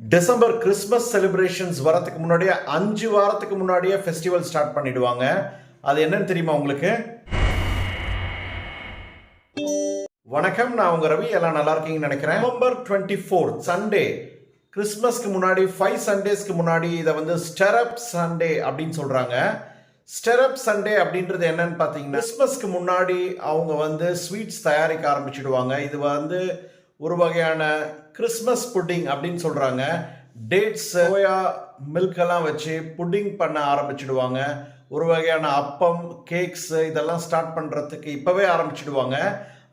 December Christmas celebrations வரத்துக்கு முன்னாடியே அஞ்சு வாரத்துக்கு முன்னாடியே ஃபெஸ்டிவல் ஸ்டார்ட் பண்ணிடுவாங்க. அது என்னன்னு தெரியுமா உங்களுக்கு? வணக்கம் நான் உங்க ரவி. எல்லாம் நல்லா இருக்கீங்கன்னு நினைக்கிறேன். நவம்பர் டுவெண்ட்டி ஃபோர்த் சண்டே கிறிஸ்மஸ்க்கு முன்னாடி ஃபைவ் சண்டேஸ்க்கு முன்னாடி இதை வந்து ஸ்டெரப் சண்டே அப்படின்னு சொல்றாங்க. ஸ்டெரப் சண்டே அப்படின்றது என்னன்னு பார்த்தீங்கன்னா கிறிஸ்மஸ்க்கு முன்னாடி அவங்க வந்து ஸ்வீட்ஸ் தயாரிக்க ஆரம்பிச்சிடுவாங்க. இது வந்து ஒரு வகையான கிறிஸ்மஸ் புட்டிங் அப்படின்னு சொல்கிறாங்க டேட்ஸ் சோயா மில்க் எல்லாம் வச்சு புட்டிங் பண்ண ஆரம்பிச்சிடுவாங்க. ஒரு வகையான அப்பம் கேக்ஸ் இதெல்லாம் ஸ்டார்ட் பண்ணுறதுக்கு இப்போவே ஆரம்பிச்சிடுவாங்க.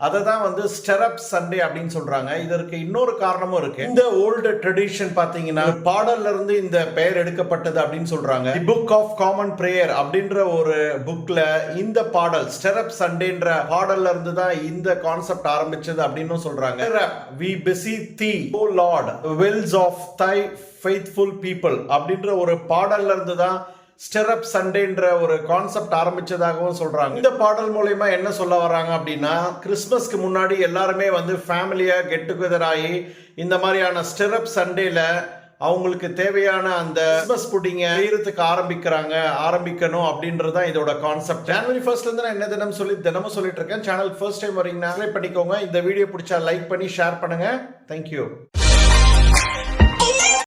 அதை தான் வந்து ஸ்டெரப் சண்டே அப்படின்னு சொல்றாங்க. இதற்கு இன்னொரு காரணமும் இருக்கு. இந்த ஓல்டு ட்ரெடிஷன் பாத்தீங்கன்னா பாடல்ல இருந்து இந்த பெயர் எடுக்கப்பட்டது அப்படின்னு சொல்றாங்க. புக் ஆஃப் காமன் பிரேயர் அப்படின்ற ஒரு புக்ல இந்த பாடல் ஸ்டெரப் சண்டேன்ற பாடல்ல இருந்து தான் இந்த கான்செப்ட் ஆரம்பிச்சது அப்படின்னு சொல்றாங்க. We bless thee O Lord wells of thy faithful people அப்படின்ற ஒரு பாடல்ல இருந்து தான் ஸ்டெரப் சண்டேன்ற ஒரு கான்செப்ட் ஆரம்பிச்சதாகவும் சொல்றாங்க. இந்த பாடல் மூலயமா என்ன சொல்ல வராங்க அப்படின்னா கிறிஸ்மஸ்க்கு முன்னாடி எல்லாருமே வந்து ஃபேமிலியா கெட் டுகெதர் ஆகி இந்த மாதிரியான ஸ்டெரப் சண்டேல அவங்களுக்கு தேவையான அந்த கிறிஸ்மஸ் புட்டிங்க செய்யறதுக்கு ஆரம்பிக்கிறாங்க ஆரம்பிக்கணும் அப்படின்றது தான் இதோட கான்செப்ட் ஜனவரி ஃபர்ஸ்ட்ல இருந்து நான் என்ன தினம் சொல்லி தினமும் சொல்லிட்டு இருக்கேன். சேனல் ஃபர்ஸ்ட் டைம் வரீங்கன்னா பண்ணிக்கோங்க. இந்த வீடியோ பிடிச்சா லைக் பண்ணி ஷேர் பண்ணுங்க. தேங்க்யூ